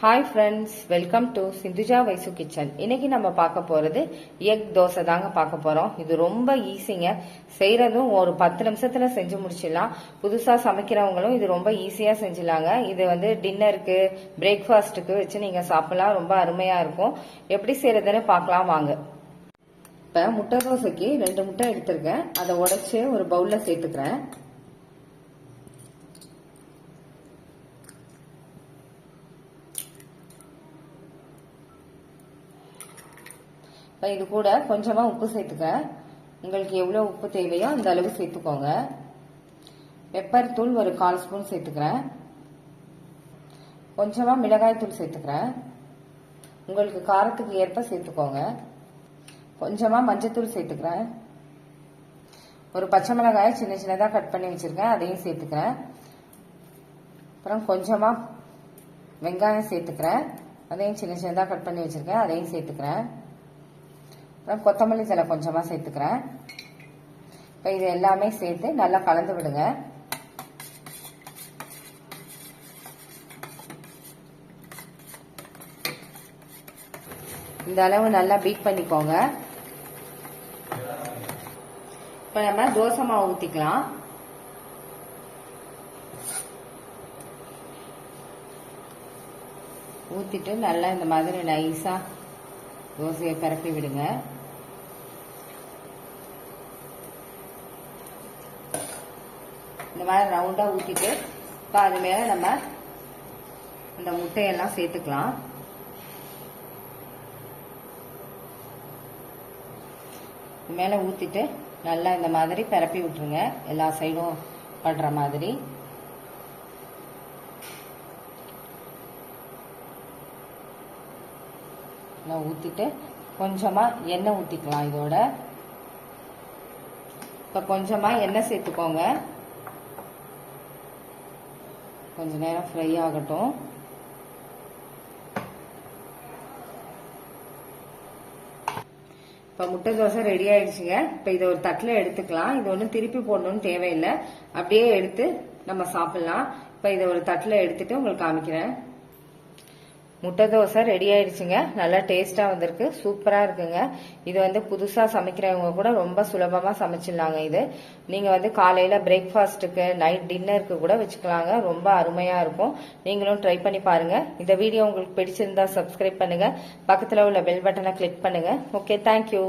Hi friends welcome to Sindhuja Vaisu kitchen இன்னைக்கு நம்ம பார்க்க போறது எக் தோசை தாங்க பார்க்க போறோம். இது ரொம்ப ஈஸிங்க செய்யறதும் ஒரு பத்து நிமிஷத்துல செஞ்சு முடிச்சிடலாம். புதுசா சமைக்கிறவங்களும் இது ரொம்ப ஈஸியா செஞ்சிடலாங்க. இது வந்து டின்னருக்கு பிரேக்ஃபாஸ்ட்டுக்கு வச்சு நீங்க சாப்பிடலாம். ரொம்ப அருமையா இருக்கும். எப்படி செய்யறதுன்னு பார்க்கலாம் வாங்க. இப்ப முட்டை தோசைக்கு ரெண்டு முட்டை எடுத்திருக்கேன். அதை உடைச்சு ஒரு பவுல்ல சேர்த்துக்கிறேன். இப்போ இது கூட கொஞ்சமாக உப்பு சேர்த்துக்க. உங்களுக்கு எவ்வளோ உப்பு தேவையோ அந்த அளவு சேர்த்துக்கோங்க. பெப்பர் தூள் ஒரு கால் ஸ்பூன் சேர்த்துக்கிறேன். கொஞ்சமாக மிளகாய் தூள் சேர்த்துக்கிறேன். உங்களுக்கு காரத்துக்கு ஏற்ப சேர்த்துக்கோங்க. கொஞ்சமாக மஞ்சத்தூள் சேர்த்துக்கிறேன். ஒரு பச்சை மிளகாயை சின்ன சின்னதாக கட் பண்ணி வச்சுருக்கேன். அதையும் சேர்த்துக்கிறேன். அப்புறம் கொஞ்சமாக வெங்காயம் சேர்த்துக்கிறேன். அதையும் சின்ன சின்னதாக கட் பண்ணி வச்சுருக்கேன். அதையும் சேர்த்துக்கிறேன். அப்புறம் கொத்தமல்லி தலை கொஞ்சமாக சேர்த்துக்கிறேன். இப்போ இது எல்லாமே சேர்த்து நல்லா கலந்து விடுங்க. இந்த அளவு நல்லா பீட் பண்ணிக்கோங்க. இப்போ நம்ம தோசை மாவு ஊற்றிக்கலாம் ஊற்றிட்டு நல்லா இந்த மாதிரி நைஸாக தோசையை பரப்பி விடுங்க. இந்த மாதிரி ரவுண்டாக ஊற்றிட்டு இப்போ அது மேலே நம்ம இந்த முட்டையெல்லாம் சேர்த்துக்கலாம். மேலே ஊற்றிட்டு நல்லா இந்த மாதிரி பரப்பி விட்டுருங்க. எல்லா சைடும் படுற மாதிரி. நல்லா ஊற்றிட்டு கொஞ்சமாக எண்ணெய் ஊற்றிக்கலாம் இதோட. இப்போ கொஞ்சமாக எண்ணெய் சேர்த்துக்கோங்க. கொஞ்ச நேரம் ஃப்ரை ஆகட்டும். இப்போ முட்டை தோசை ரெடி ஆயிடுச்சுங்க. இப்போ இதை ஒரு தட்டில் எடுத்துக்கலாம். இது ஒன்றும் திருப்பி போடணும்னு தேவையில்லை. அப்படியே எடுத்து நம்ம சாப்பிடலாம். இப்போ இதை ஒரு தட்டில் எடுத்துட்டு உங்களுக்கு காமிக்கிறேன். முட்டை தோசை ரெடி ஆயிடுச்சுங்க. நல்லா டேஸ்டா வந்திருக்கு. சூப்பரா இருக்குங்க. இது வந்து புதுசா சமைக்கிறவங்க கூட ரொம்ப சுலபமா சமைச்சிடலாங்க இது. நீங்க வந்து காலையில பிரேக்ஃபாஸ்ட்டுக்கு நைட் டின்னருக்கு கூட வச்சுக்கலாங்க. ரொம்ப அருமையா இருக்கும். நீங்களும் ட்ரை பண்ணி பாருங்க. இந்த வீடியோ உங்களுக்கு பிடிச்சிருந்தா சப்ஸ்கிரைப் பண்ணுங்க. பக்கத்துல உள்ள பெல் பட்டனை கிளிக் பண்ணுங்க. Okay thank you